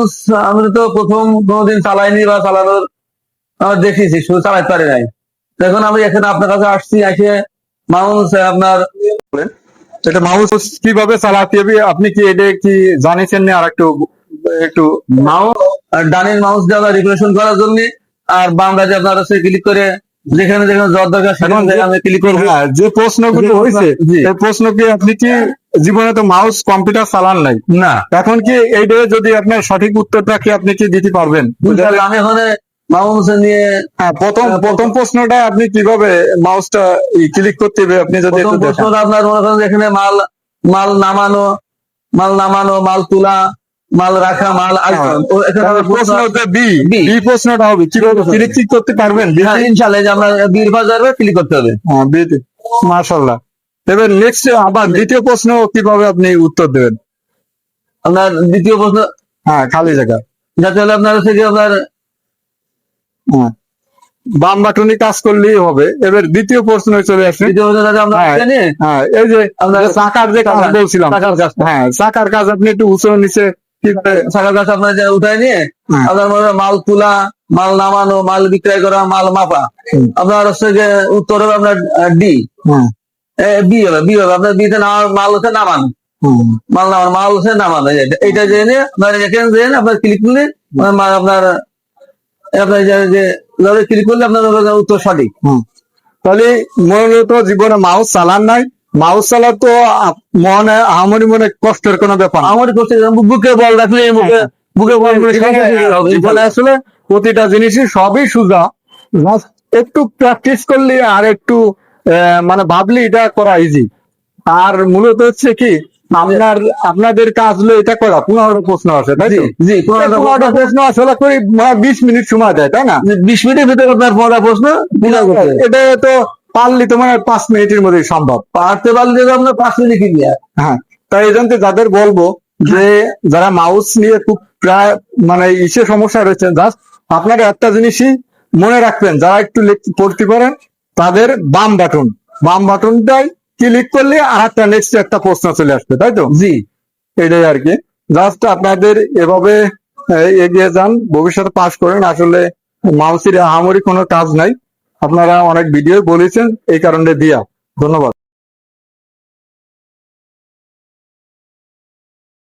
Mouse আমি তো প্রথম কোনোদিন চালাইনি বা চালানোর দেখেছি শুধু চালাতে পারি নাই। এখন আমি এখানে আপনার কাছে আসছি এসে মাউস আপনার এটা মাউস কীভাবে চালাতে হবে আপনি কি এটা কি জানিয়েছেন না? আর একটু একটু মাউস ডানের মাউস দিয়ে রিফ্রেশন করার জন্য আর বাম কাজে আপনার হচ্ছে ক্লিক করে যেখানে যেখানে জ্বর দরকার সেখানে ক্লিক করব। হ্যাঁ, যে প্রশ্নগুলো হয়েছে। প্রশ্ন কি আপনি কি জীবনে তো মাউস কম্পিউটার চালান নাই। না। এখন কি এইটা যদি আপনার সঠিক উত্তরটা কি আপনি কি দিতে পারবেন? আমি ওখানে মাউস নিয়ে হ্যাঁ প্রথম হ্যাঁ, প্রথম প্রশ্নটা আপনি কীভাবে মাউসটা ক্লিক করতে হবে আপনি যদি প্রশ্নটা আপনার মনে করেন এখানে মাল মাল নামানো মাল নামানো মাল তোলা মাল রাখা মাল আমার প্রশ্ন প্রশ্নটা বি। বি প্রশ্নটা হবে কীভাবে ক্লিক করতে পারবেন? হ্যাঁ, ইনশাআল্লাহ এই যে আমরা বীর বাজারে ক্লিক করতে হবে। হ্যাঁ বি মাশাআল্লাহ। এবার নেক্সট আবার দ্বিতীয় প্রশ্ন কীভাবে আপনি উত্তর দেবেন? আপনার দ্বিতীয় প্রশ্ন? হ্যাঁ খালি জায়গা। যাতে হলে আপনার হচ্ছে কি আপনার হ্যাঁ। বাম বাটনে কাজ করলেই হবে। এবার দ্বিতীয় প্রশ্ন চলে আসে। হ্যাঁ। হ্যাঁ এই যে আপনার চাকার যে কাজ বলছিলাম হ্যাঁ চাকার কাজ আপনি একটু উঁচু নিচে কি করে টাকার কাজ আপনার যে উঠায় নিয়ে। আপনার মনে মাল তোলা মাল নামানো মাল বিক্রয় করা মাল মাপা। আপনার হচ্ছে যে উত্তর হবে আপনার ডি হুম, বি হবে বি হবে। আপনার বিতে নামার মাল হচ্ছে নামানো। মাল নামানো মাল হচ্ছে নামানো। এইটা জেনে আপনার এখানে জেনে আপনার ক্লিক করলে আপনার আপনার যে- ক্লিক করলে আপনার উত্তর সঠিক। তাহলে মূলত জীবনে মাউস চালান নাই। মাউস চালা তো মনে আহামরি মনে কষ্টের কোনো ব্যাপার না। আমার করতে বুকে বল রাখলে এই মুখে বুকে বল এখানে আসলে প্রতিটা জিনিসই সবই সুজা। একটু প্র্যাকটিস করলে আর একটু মানে ভাবলে এটা করা ইজি আর মূলত হচ্ছে কি আপনার আপনাদের কাজ হলো এটা করা পনেরো প্রশ্ন আছে তাই জি পনেরোটা প্রশ্ন আসলে করে বিশ মিনিট সময় দেয় তাই না? বিশ মিনিটের ভিতরে আপনার পড়া প্রশ্ন এটা তো পারলে তোমার পাঁচ মিনিটের মধ্যে সম্ভব। পারতে পারলে তো আপনার পাঁচ মিনিট কি দিয়ে। হ্যাঁ তাই এই জন্য যাদের বলব যে যারা মাউস নিয়ে খুব প্রায় মানে ইসে সমস্যা রয়েছে জাস্ট আপনারা একটা জিনিসই মনে রাখবেন যারা একটু পড়তে পারেন তাদের বাম বাটন বাম বাটনটাই ক্লিক করলে আর একটা নেক্সট একটা প্রশ্ন চলে আসবে তাই তো? জি। এটাই আর কি। জাস্ট আপনাদের এভাবে এগিয়ে যান ভবিষ্যতে পাস করেন। আসলে মাউসির আহামরি কোনো কাজ নাই। আপনারা অনেক ভিডিও বলেছেন এই কারণে দিয়া। ধন্যবাদ।